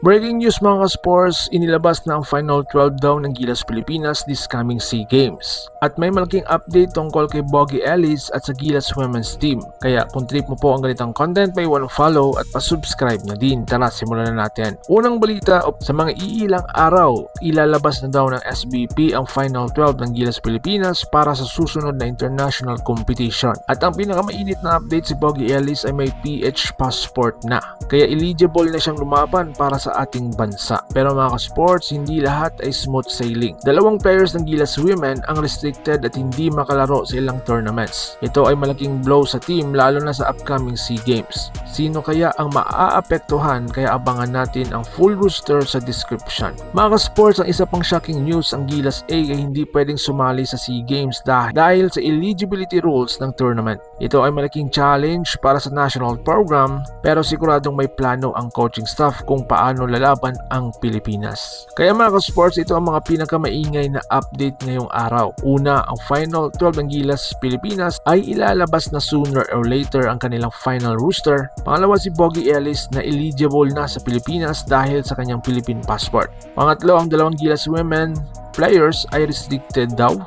Breaking news mga ka-sports, inilabas na ang Final 12 daw ng Gilas Pilipinas this coming SEA Games. At may malaking update tungkol kay Boggy Ellis at sa Gilas Women's Team. Kaya kung trip mo po ang ganitang content, may one follow at pa-subscribe na din. Tara, simulan na natin. Unang balita, sa mga iilang araw, ilalabas na daw ng SBP ang Final 12 ng Gilas Pilipinas para sa susunod na international competition. At ang pinakamainit na update si Boggy Ellis ay may PH passport na. Kaya eligible na siyang lumaban para sa ating bansa. Pero mga ka-sports, hindi lahat ay smooth sailing. Dalawang players ng Gilas Women ang restricted at hindi makalaro sa ilang tournaments. Ito ay malaking blow sa team lalo na sa upcoming SEA Games. Sino kaya ang maaapektuhan kaya abangan natin ang full roster sa description. Mga ka-sports, ang isa pang shocking news ang Gilas A ay hindi pwedeng sumali sa SEA Games dahil, dahil sa eligibility rules ng tournament. Ito ay malaking challenge para sa national program pero siguradong may plano ang coaching staff kung paano lalaban ang Pilipinas. Kaya mga ka-sports, ito ang mga pinakamaingay na update ngayong araw. Una, ang Final 12 ng Gilas Pilipinas ay ilalabas na sooner or later ang kanilang final rooster. Pangalawa si Boggy Ellis na eligible na sa Pilipinas dahil sa kanyang Philippine passport. Pangatlo, ang dalawang Gilas women players ay restricted daw